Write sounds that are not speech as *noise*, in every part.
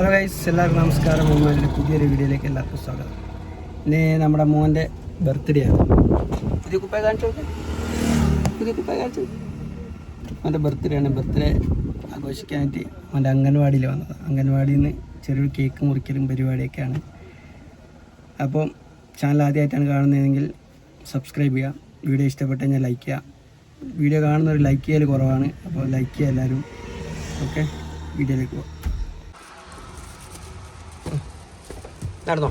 Hello guys എല്ലാവർക്കും നമസ്കാരം. ഉമ്മയുടെ പുതിയൊരു വീഡിയോയിലേക്ക് എല്ലാവർക്കും സ്വാഗതം. ഇനി നമ്മുടെ മോന്റെ ബർത്ത്ഡേ ആണ്. പുതിയ കുപ്പായ കാണിച്ചു മോന്റെ ബർത്ത്ഡേ ആണ്. ബർത്ത്ഡേ ആഘോഷിക്കാനായിട്ട് മോന്റെ അംഗൻവാടിയിൽ വന്നത്. അംഗൻവാടിയിൽ നിന്ന് ചെറിയൊരു കേക്ക് മുറിക്കലും പരിപാടിയൊക്കെയാണ് അപ്പോൾ ചാനൽ ആദ്യമായിട്ടാണ് കാണുന്നതെങ്കിൽ സബ്സ്ക്രൈബ് ചെയ്യുക. വീഡിയോ ഇഷ്ടപ്പെട്ട് കഴിഞ്ഞാൽ ലൈക്ക് ചെയ്യുക. വീഡിയോ കാണുന്നവർ ലൈക്ക് ചെയ്യൽ കുറവാണ്. അപ്പോൾ ലൈക്ക് ചെയ്യുക എല്ലാവരും. ഓക്കെ വീഡിയോയിലേക്ക് പോകാം നടന്നോ.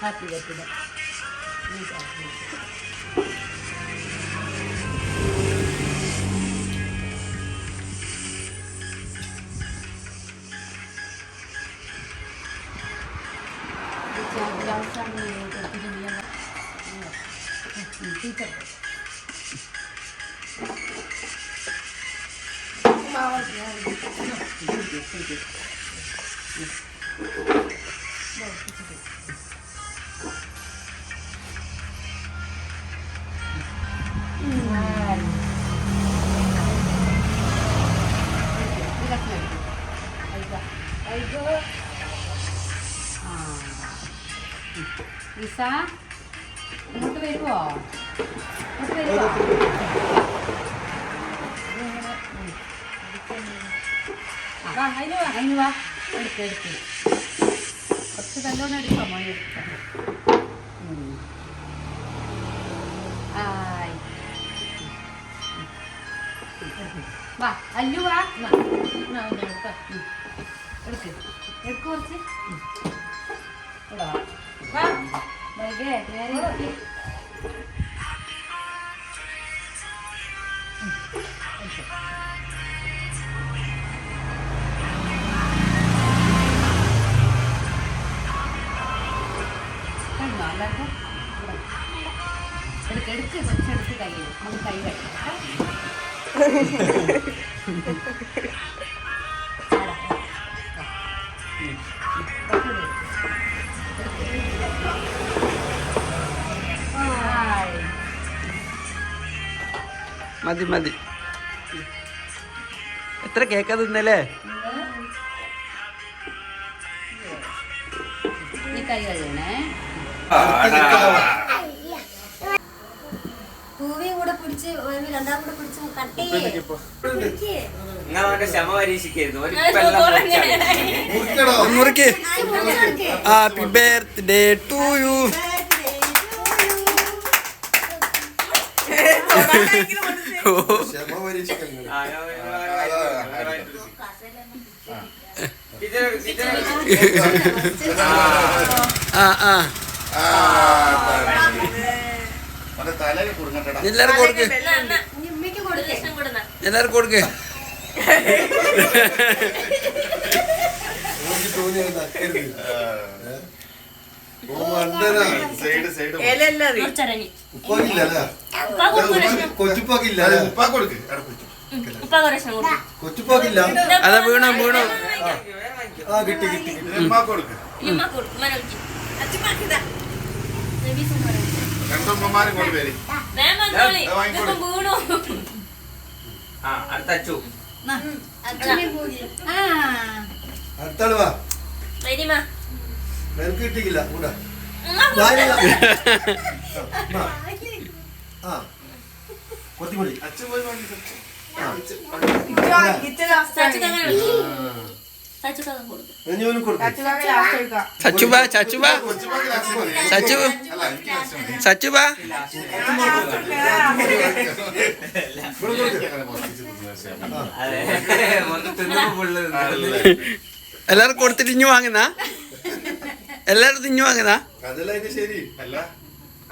happy birthday Lisa ഇങ്ങോട്ട് വരുവോ ഇങ്ങോട്ട് വരുവോ വാ അതിന് വാ അതിന് വാ എടുക്ക് എടുക്ക് കുറച്ച് ഉം. വാ അല്ലു വാ. എടുക്ക. എടുക്ക്. കുറച്ച്. ഇവിടെ വാ. വൈകേ നേരെ മതി മതി. എത്ര കേക്കാ തിന്നല്ലേ നീ കൈ കഴുകണേ പൂവിയും കൂടെ പിടിച്ച് രണ്ടാം കൂടെ പിടിച്ച് കട്ട് അവന്റെ ക്ഷമ. മുറിക്ക് ഹാപ്പി ബർത്ത്ഡേ ടു യു. ആ, ആ ആ എല്ലാരും കൊടുക്ക്. ഉമ്മയ്ക്ക് കൊടുക്കേ. എല്ലാരും കൊടുക്ക്. കുറച്ചിറങ്ങി കൊച്ചുപ്പാക്കില്ല അതാ വീണോ വീണോ. ആ. കിട്ടി കിട്ടി ഇമ്മ കൊടുക്കും. രണ്ടമ്മമാരും കൊണ്ട് പേര് മാം വന്നോളി. ദാ വാങ്ങിക്കോളി. ഇതിപ്പം വീണു. ആ, അടുത്ത അച്ചു. അച്ഛനെ പോയി ആ. അടുത്താൾ വാ വരിമ നിനക്ക് കിട്ടിയില്ല കൂടാ. ആ. ആ. കൊത്തിപ്പൊടി അച്ഛൻ അങ്ങനെ സച്ചുബ സച്ചു സച്ചുബ. എല്ലാരും കൊടുത്തിട്ട് ഇഞ്ഞു വാങ്ങുന്ന? എല്ലാരും ഇഞ്ഞു വാങ്ങുന്ന? ശരി. അല്ല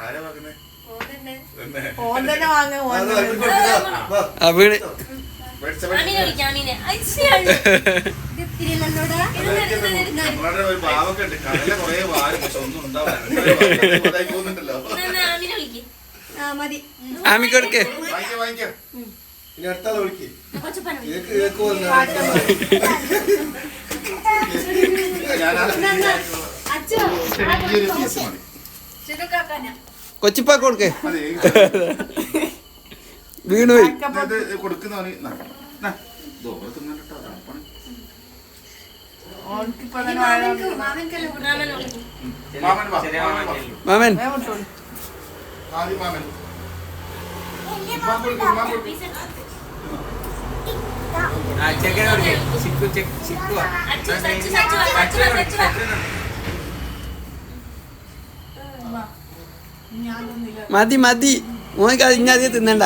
ആരാ വാങ്ങുന്നേ? ഓൻ തന്നെ വാങ്ങ ഓൻ അത് തന്നെ. അവർക്ക് കൊടുക്കുക. വാ. ആ വീണ് മേടിച്ച അമീനെ വിളിക്കാം അമീനെ അച്ഛയാണ് ഇത് ഇത്തിരി നല്ലോടാ നമ്മളുടെ ഒരു പാവൊക്കെ ഉണ്ട്. കടല കുറേ വാരും പക്ഷെ ഒന്നും ഉണ്ടാവില്ല. *laughs* പോകുന്നുണ്ടല്ലോ. അമീനെ മതി. ആമി കൊടുക്ക്. വാങ്ങിക്കാം വാങ്ങിക്കാം. ഇനി അടുത്താളെ വിളിക്ക്. കൊച്ചുപ്പന ഇതൊക്കെ കൊടുക്കുന്നവന് മാമൻക്കല്ലേ മാമൻ മതി മതി. മോനക്ക് അത് ഇനി അധികം തിന്നണ്ട.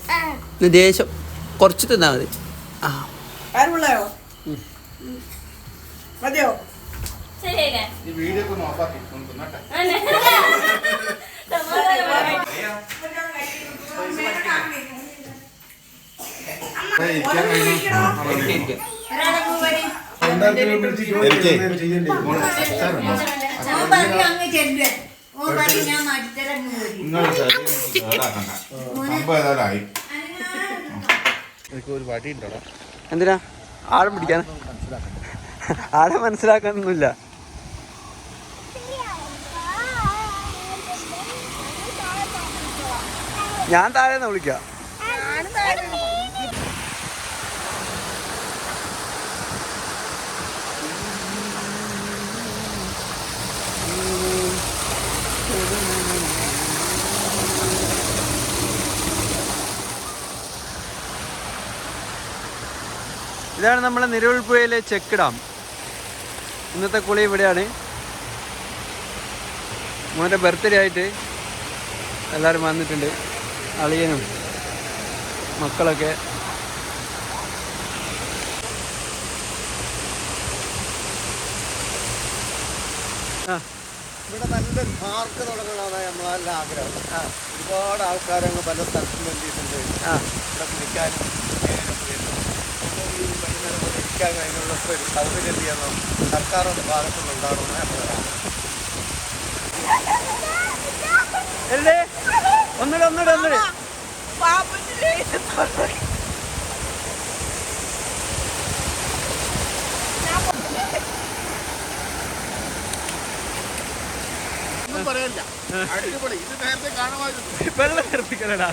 ദേഷ്യം ഇത് ദേശം കുറച്ച് തിന്നാ മതി. മതിയോ? വീഡിയോ ഒക്കെ ഓഫാക്കി ഉണ്ടോ എന്തിനാ? ആഴം പിടിക്കാൻ? ആളെ മനസ്സിലാക്കാനൊന്നുമില്ല. ഞാൻ താഴെ വിളിക്കാം. ഇതാണ് നമ്മുടെ നിരവിൽപ്പുഴയിലെ ചെക്ക് ഡാം. ഇന്നത്തെ കുളി ഇവിടെയാണ്. മോന്റെ ബർത്ത്ഡേ ആയിട്ട് എല്ലാവരും വന്നിട്ടുണ്ട്. അളിയനും മക്കളൊക്കെ ഇവിടെ നല്ലൊരു പാർക്ക് തുടങ്ങണമെന്നാണ് നമ്മളെല്ലാം ആഗ്രഹം. ഒരുപാട് ആൾക്കാരങ്ങ് പല സ്ഥലത്തും വേണ്ടിയിട്ടുണ്ട് ആ. ഇവിടെ കുളിക്കാനും വൈകുന്നേരം കൊണ്ട് ഇരിക്കാൻ ഒരു സൗകര്യം ചെയ്യണം? സർക്കാരിന്റെ ഭാഗത്തുനിന്ന് ഉണ്ടാകണമെന്ന് നമ്മളെ എവിടെ ഒന്നുകൂടെ ഒന്നുകൂടെ ഒന്നുകൂടെ ഒന്നും പറയല്ല അടിപൊളി. ഇത് നേരത്തെ കാണുമായിരുന്നു. വെള്ളം തെറിപ്പിക്കലടാ